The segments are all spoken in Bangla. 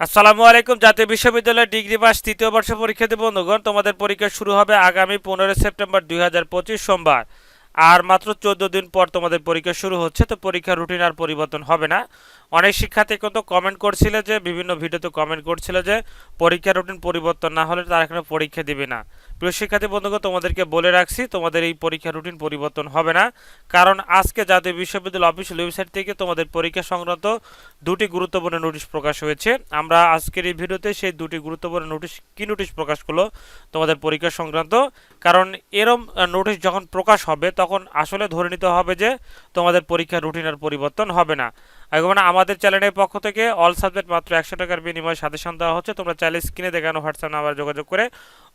আসসালামু আলাইকুম। জাতীয় বিশ্ববিদ্যালয়ের ডিগ্রি পাস তৃতীয় বর্ষ পরীক্ষার্থী বন্ধুগণ, তোমাদের পরীক্ষা শুরু হবে আগামী পনেরো সেপ্টেম্বর দুই হাজার পঁচিশ সোমবার। আর মাত্র চোদ্দ দিন পর তোমাদের পরীক্ষা শুরু হচ্ছে, তো পরীক্ষার রুটিন আর পরিবর্তন হবে না। অনেক শিক্ষার্থী কিন্তু কমেন্ট করছিল যে, বিভিন্ন ভিডিওতে কমেন্ট করছিল যে, পরীক্ষার রুটিন পরিবর্তন না হলে তারা এখানে পরীক্ষা দিবে না। প্রিয় শিক্ষার্থী বন্ধুগণ, তোমাদেরকে বলে রাখছি, তোমাদের এই পরীক্ষার রুটিন পরিবর্তন হবে না। কারণ আজকে জাতীয় বিশ্ববিদ্যালয় অফিসিয়াল ওয়েবসাইট থেকে তোমাদের পরীক্ষা সংক্রান্ত দুটি গুরুত্বপূর্ণ নোটিশ প্রকাশ হয়েছে। আমরা আজকের এই ভিডিওতে সেই দুটি গুরুত্বপূর্ণ নোটিশ কি নোটিশ প্রকাশ করল তোমাদের পরীক্ষা সংক্রান্ত। কারণ এরম নোটিশ যখন প্রকাশ হবে, তখন আসলে ধরে নিতে হবে যে, তোমাদের পরীক্ষার রুটিন আর পরিবর্তন হবে না। এখন আমাদের চ্যানেলের পক্ষ থেকে অল সাবজেক্ট মাত্র একশো টাকার বিনিময়ে সাজেশন দেওয়া হচ্ছে। তোমরা চাইলে স্ক্রিনে দেখানো হোয়াটসঅ্যাপ নাম্বার যোগাযোগ করে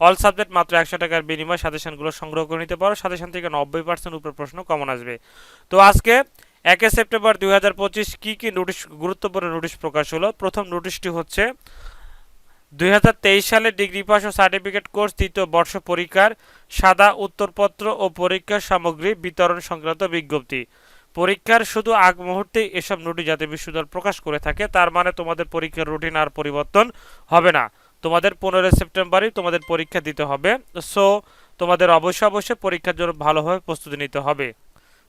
অল সাবজেক্ট মাত্র একশো টাকার বিনিময়ে সাজেশনগুলো সংগ্রহ করে নিতে পারো। সাজেশন থেকে নব্বই পার্সেন্ট উপরে প্রশ্ন কমন আসবে। তো আজকে একে সেপ্টেম্বর দুই হাজার পঁচিশ কী কী নোটিশ গুরুত্বপূর্ণ নোটিশ প্রকাশ হলো? প্রথম নোটিশটি হচ্ছে দু হাজার তেইশ সালে ডিগ্রি পাস ও সার্টিফিকেট কোর্স তৃতীয় বর্ষ পরীক্ষার সাদা উত্তরপত্র ও পরীক্ষার সামগ্রী বিতরণ সংক্রান্ত বিজ্ঞপ্তি। পরীক্ষার শুধু আগ মুহূর্তে এসব নোটিশ জাতীয় বিশ্ববিদ্যালয় প্রকাশ করে থাকে, তার মানে তোমাদের পরীক্ষার রুটিন আর পরিবর্তন হবে না। তোমাদের পনেরোই সেপ্টেম্বরই তোমাদের পরীক্ষা দিতে হবে সো তোমাদের অবশ্যই অবশ্যই পরীক্ষার জন্য ভালোভাবে প্রস্তুতি নিতে হবে।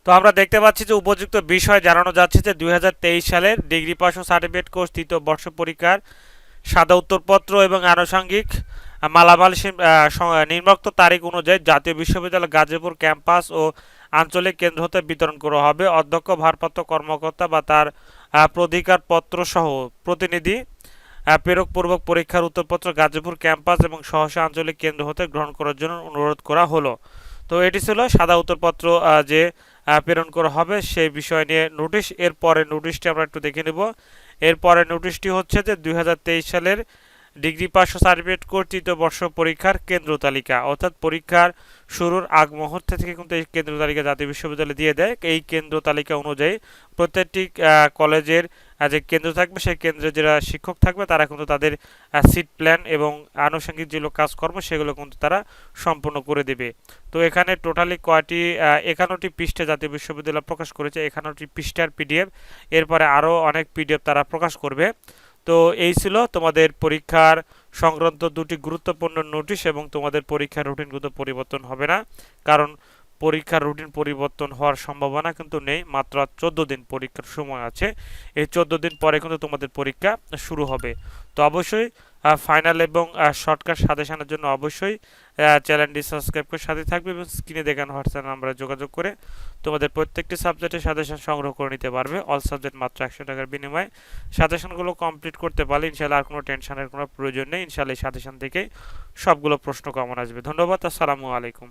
তো আমরা দেখতে পাচ্ছি যে উপযুক্ত বিষয় জানানো যাচ্ছে যে দুই হাজার তেইশ সালের ডিগ্রি পাস ও সার্টিফিকেট কোর্স তৃতীয় বর্ষ পরীক্ষার সাদা উত্তরপত্র এবং আনুষঙ্গিক মালামাল নির্মক্ত তারিখ অনুযায়ী জাতীয় বিশ্ববিদ্যালয় গাজীপুর ক্যাম্পাস ও আঞ্চলিক কেন্দ্র হতে বিতরণ করা হবে। অধ্যক্ষ, ভারপ্রাপ্ত কর্মকর্তা বা তার প্রধিকারপত্র সহ প্রতিনিধি প্রেরকপূর্বক পরীক্ষার উত্তরপত্র গাজীপুর ক্যাম্পাস এবং সহসা আঞ্চলিক কেন্দ্র হতে গ্রহণ করার জন্য অনুরোধ করা হলো। তো এটি ছিল সাদা উত্তরপত্র যে প্রেরণ করা হবে সেই বিষয় নিয়ে নোটিশ। এরপরে নোটিশটি আমরা একটু দেখে নেব। এরপরে নোটিশটি হচ্ছে যে, দুই হাজার তেইশ সালের ডিগ্রি পাস ও সার্টিফিকেট কোর্স বর্ষ পরীক্ষার কেন্দ্র তালিকা। অর্থাৎ পরীক্ষার শুরুর আগ মুহূর্তে থেকে কিন্তু এই কেন্দ্র তালিকা জাতীয় বিশ্ববিদ্যালয় দিয়ে দেয়। এই কেন্দ্র তালিকা অনুযায়ী প্রত্যেকটি কলেজের যে কেন্দ্র থাকবে, সেই কেন্দ্রে যারা শিক্ষক থাকবে, তারা কিন্তু তাদের সিট প্ল্যান এবং আনুষঙ্গিক যেগুলো কাজকর্ম, সেগুলো কিন্তু তারা সম্পূর্ণ করে দেবে। তো এখানে টোটালি কয়টি একান্নটি পৃষ্ঠা জাতীয় বিশ্ববিদ্যালয় প্রকাশ করেছে। একান্নটি পৃষ্ঠার পিডিএফ। এরপরে আরও অনেক পিডিএফ তারা প্রকাশ করবে। তো এই ছিল তোমাদের পরীক্ষার সংক্রান্ত দুটি গুরুত্বপূর্ণ নোটিশ এবং তোমাদের পরীক্ষার রুটিন পরিবর্তন হবে না। কারণ পরীক্ষার রুটিন পরিবর্তন হওয়ার সম্ভাবনা কিন্তু নেই, মাত্র চোদ্দ দিন পরীক্ষার সময় আছে। এই চোদ্দ দিন পরে কিন্তু তোমাদের পরীক্ষা শুরু হবে। তো অবশ্যই ফাইনাল এবং শর্টকাট সাজেশনের জন্য অবশ্যই চ্যানেলটি সাবস্ক্রাইব করে সাথে থাকবে এবং স্ক্রিনে দেখানো হোয়াটসঅ্যাপ নাম্বারে যোগাযোগ করে তোমাদের প্রত্যেকটি সাবজেক্টের সাজেশন সংগ্রহ করে নিতে পারবে। অল সাবজেক্ট মাত্র একশো টাকার বিনিময়ে। সাজেশনগুলো কমপ্লিট করতে পারলে ইনশাল্লাহ আর কোনো টেনশনের কোনো প্রয়োজন নেই। ইনশাল্লাহ এই সাজেশন থেকে সবগুলো প্রশ্ন কমন আসবে। ধন্যবাদ, আসসালামু আলাইকুম।